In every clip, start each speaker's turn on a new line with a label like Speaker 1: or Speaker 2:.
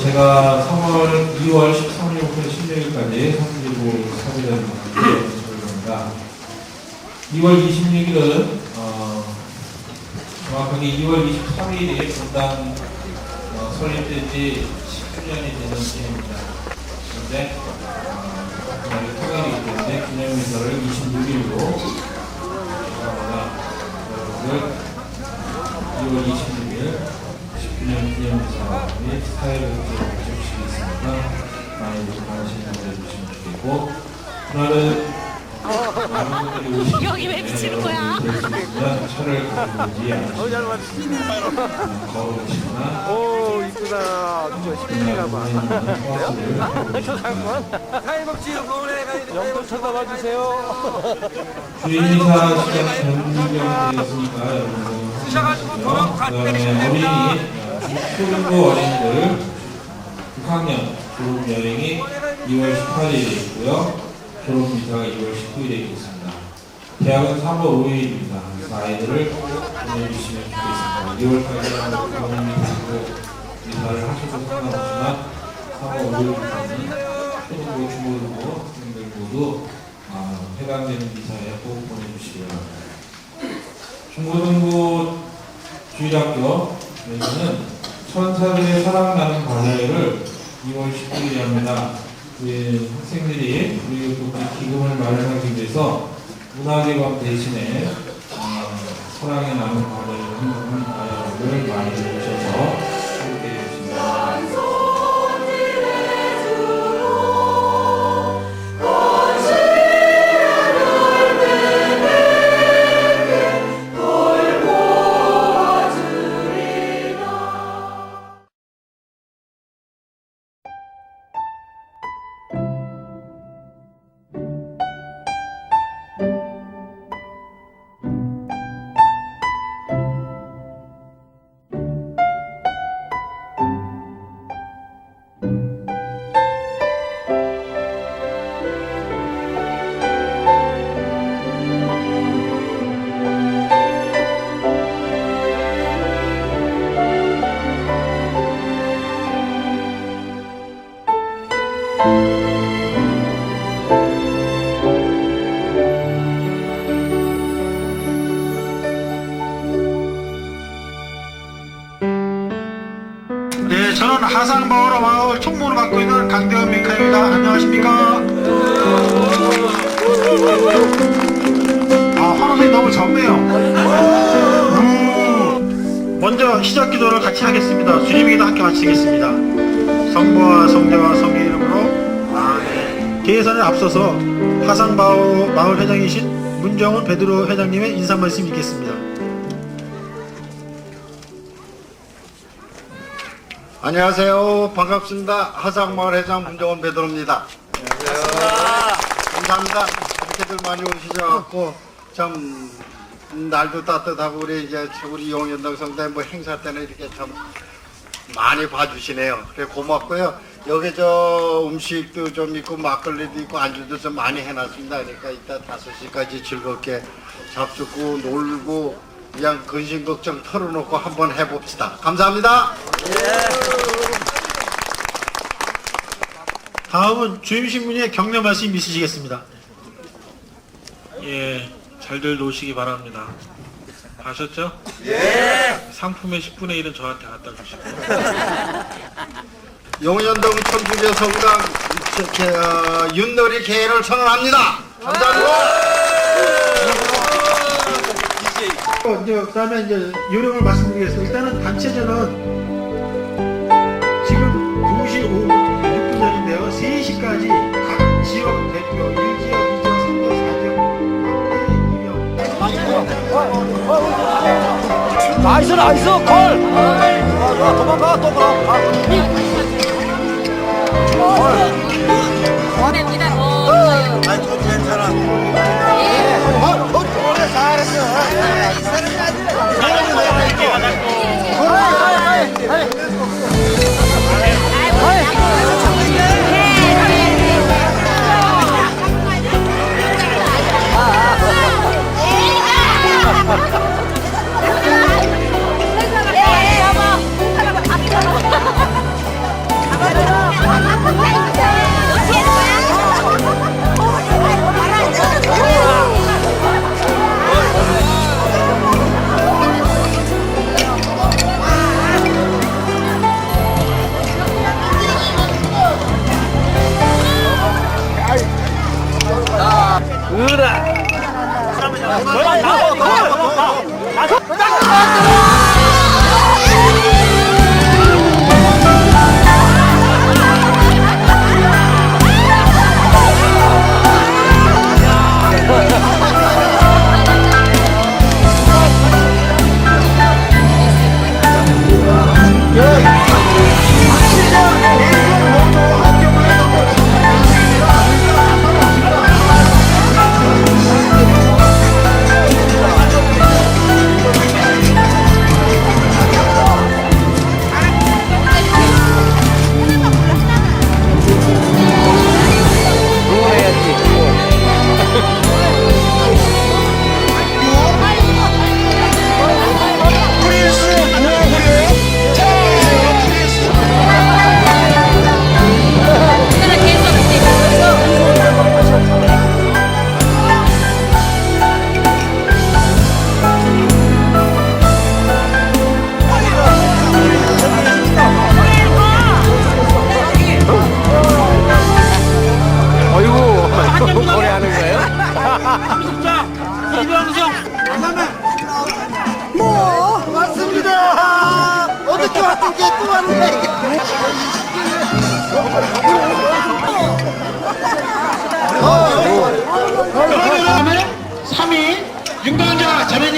Speaker 1: 제가 3월 2월 13일부터 16일까지 성지부 사비를 저희입니다. 2월 26일은 어, 정확하게 2월 23일이 분당 어, 설립된 지 10주년이 되는 해입니다. 그런데 어, 그날이 토요일이기 때문에 기념일을 26일로 제가 여러분들 2월 26일 10주년 기념사 및 모집식이 있습니다. 많이 관심 가져주시면 좋겠고 그날은 많은 분들이 오시기
Speaker 2: 여기 왜 비치는 거야?
Speaker 1: 때문에 차를 가지고 오지 않으시고 걸어오시거나
Speaker 3: 오 이쁘다 누가 시민이가 봐 영도 쳐다봐 주세요.
Speaker 1: 주인이사 시간 변경되었으니까 여러분 그다음에 어린이 초중고 어린이들 6학년 졸업 여행이 2월 18일에 있고요 졸업 미사가 2월 19일에 있겠습니다. 대학은 3월 5일입니다. 그래서 아이들을 보내주시면 좋겠습니다. 2월까지 경험이 되고 미사를 하셔도 상관없지만 3월 5일부터는 초중고 중고등부 학생들 모두 아, 해당되는 미사에 꼭 보내주시기 바랍니다. 중고등부 주일학교 에서는 천사들의 사랑나는 발레를 2월 19일에 합니다. 그 학생들이 그리고 또그 기금을 마련하기 위해서 문화의 밤 대신에 어, 사랑의 나는 발레를 을 많이 오셔서 함께
Speaker 4: 네, 저는 하상마을 마을 총무를 맡고 있는 강대원 민카입니다. 안녕하십니까? 아, 환호성이 너무 적네요. 우. 먼저 시작 기도를 같이 하겠습니다. 주님에게도 함께 마치겠습니다. 성부와 성자와 성의 이름으로 아멘. 계산에 앞서서 하상마을 마을 회장이신 문정훈 베드로 회장님의 인사 말씀 있겠습니다.
Speaker 5: 안녕하세요. 반갑습니다. 하상마을 회장 문정원 베드로입니다. 안녕하세요. 감사합니다. 이렇게들 많이 오시셔갖고 참 날도 따뜻하고 우리 이제 우리 용현동 성당 뭐 행사 때는 이렇게 참 많이 봐주시네요. 그래 고맙고요. 여기 저 음식도 좀 있고 막걸리도 있고 안주도 좀 많이 해놨습니다. 그러니까 이따 5시까지 즐겁게 잡수고 놀고 그냥 근심 걱정 털어놓고 한번 해봅시다. 감사합니다.
Speaker 4: 다음은 주임신분의 격려 말씀 있으시겠습니다. 예, 잘들 노시기 바랍니다. 아셨죠? 예! 상품의 10분의 1은 저한테 갖다 주시고.
Speaker 5: 용현동 천주교 성당 저, 저, 어, 윷놀이 개회를 선언합니다. 감사합니다.
Speaker 4: 어, 이제 그다음에 이제 요령을 말씀드리겠습니다. 일단은 단체전은 지금 2시 5분 6분 전인데요. 3시까지 각 지역 대표 1지역, 2지역, 3지역, 4지역
Speaker 3: 나이스 나이스 골 아, 도망가 또 가.
Speaker 2: 됩니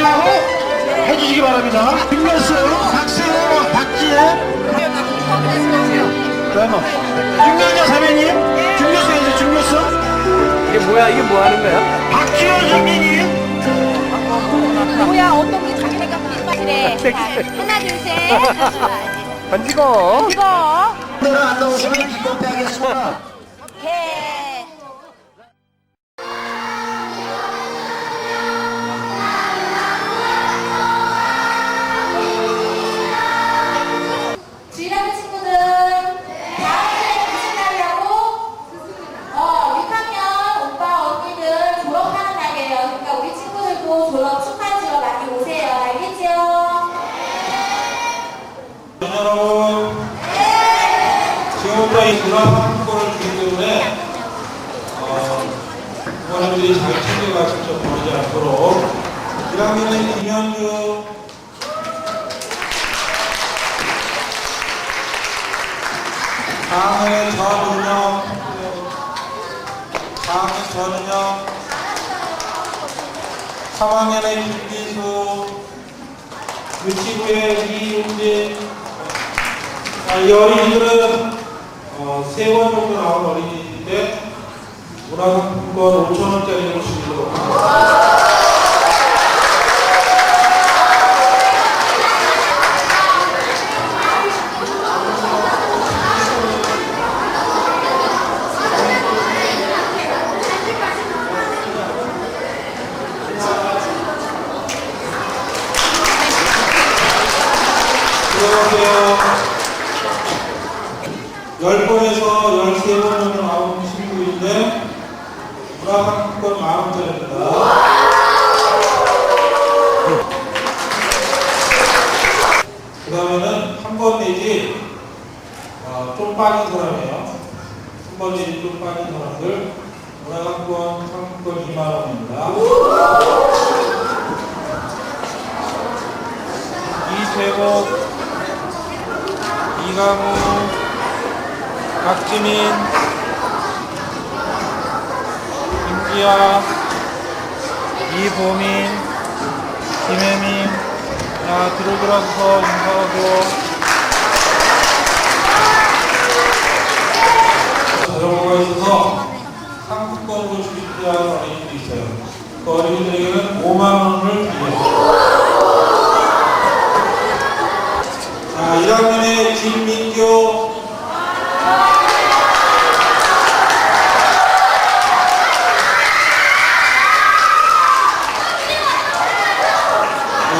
Speaker 4: 자매님하고 해주시기 바랍니다. 김명수, 박세호, 박지혜, 윤강자 자매님, 김명수 해주세요, 김명수.
Speaker 3: 이게 뭐야? 이게 뭐 하는 거야?
Speaker 4: 박지호 장매님,
Speaker 2: 뭐야 어떤 게 자기네가 빈말이래. 하나 둘 셋.
Speaker 3: 던지고. 오늘은 안 나오시면 기껏 빼겠습니다.
Speaker 2: 해.
Speaker 6: 주일
Speaker 1: 4학년의 전은영 4학년 전은영 3학년의 김기수 유치부의 이윤진 아, 이 어린이들은 어, 세번 정도 나온 어린이인데 문화상품권 5천원짜리를 주도록 합니다. 그 다음에는 한 번 내지 어, 좀 빠진 사람이에요. 한 번 내지 좀 빠진 사람들 문화상권 상품권 2만원입니다. 이세복 이강우 박지민 김기아 이보민 김혜민 자 뒤로 돌아서서 인사하고. 들어가 있어서 상품권으로 주입되는 어린이도 있어요. 그 어린이들에게는 5만 원을 드려요 자 1학년의 김민규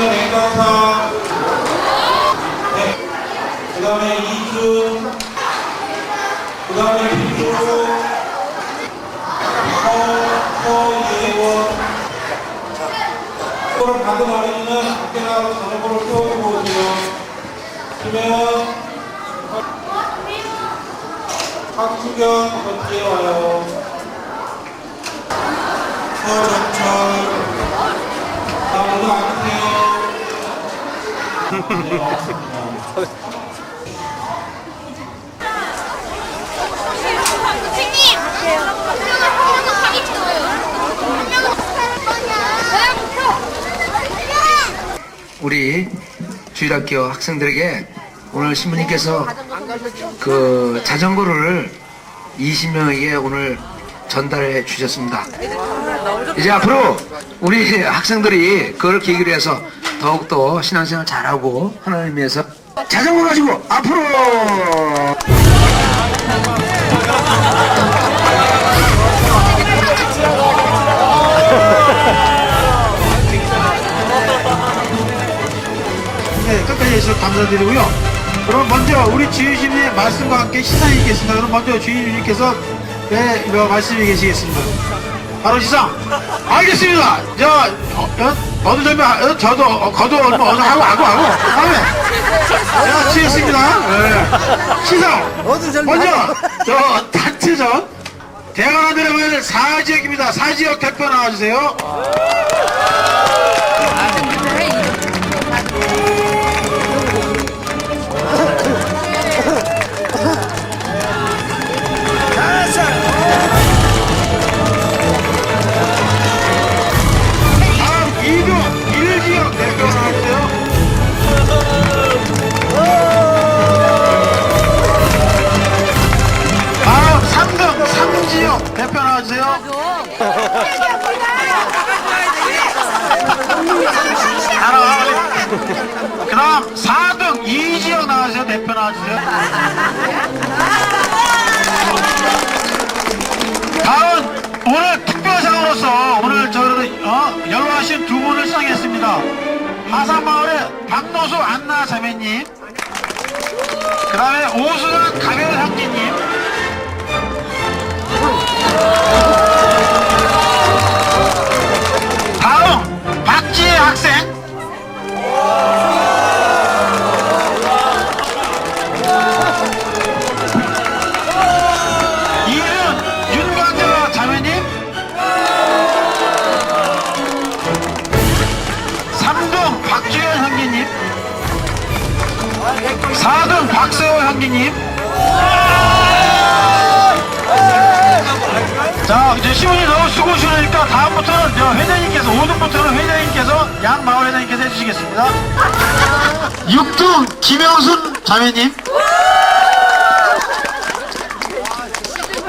Speaker 1: 냉각사 네. 그 다음에 이준 그 다음에 김주호 서예원 이거를 받은 어린이는 밖에 나가서 전화번호를 세워주고 오세요 김혜원 박수경 전지에 와요 서정철
Speaker 2: 못할 거냐. 왜 못해?
Speaker 7: 우리 주일학교 학생들에게 오늘 신부님께서 그 자전거를 20명에게 오늘 전달해 주셨습니다. 이제 앞으로 우리 학생들이 그걸 계기로 해서 더욱더 신앙생활 잘하고 하나님 위해서 자전거 가지고 앞으로
Speaker 4: 네, 끝까지 해주셔서 감사드리고요. 그럼 먼저 우리 주인님의 말씀과 함께 시상이 있겠습니다. 그럼 먼저 주인님께서 네, 이거 말씀이 계시겠습니다. 바로 시상. 알겠습니다. 저, 어, 어, 어느 점에, 어, 저도, 어, 거도, 얼마, 어느 하고, 하고, 하고. 다음에. 자, 치겠습니다. 네. 시상. 먼저, 저, 다트전. 대관한 내려가야 4지역입니다. 4지역 대표 나와주세요. 다음 4등 2지역 나와주세요. 대표 나와주세요. 다음 오늘 특별상으로서 오늘 저를 어, 연로하신 두 분을 수상했습니다. 하산마을의 박노수 안나 자매님, 그 다음에 오수연 가별 형제님, 다음 박지혜 학생, 해주시겠습니다. 6등 김영순 자매님.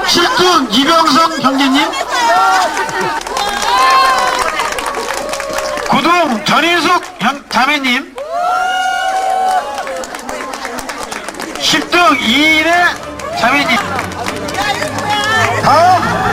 Speaker 4: 7등 이병성 형제님. 9등 전인숙 형, 자매님. 10등 이인혜 자매님. 다음.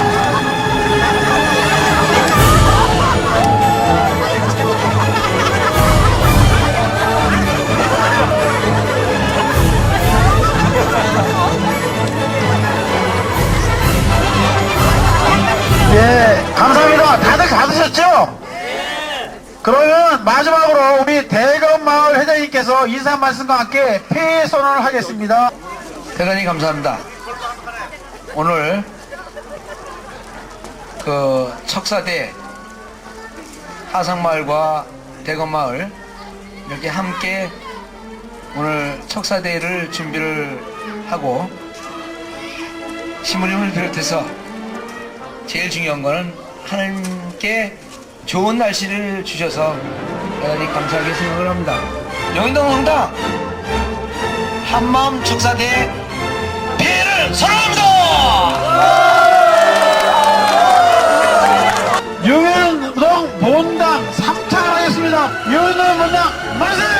Speaker 4: 회장님께서 인사 말씀과 함께 폐회 선언을 하겠습니다.
Speaker 7: 대단히 감사합니다. 오늘 그 척사대 하상마을과 대건마을 이렇게 함께 오늘 척사대를 준비를 하고 신부님을 비롯해서 제일 중요한 거는 하나님께 좋은 날씨를 주셔서 대단히 감사하게 생각을 합니다. 영인동 성당 한마음 축사대 피해를 선언합니다!
Speaker 4: 유현동 본당 3창을 하겠습니다. 유현동 본당 만세!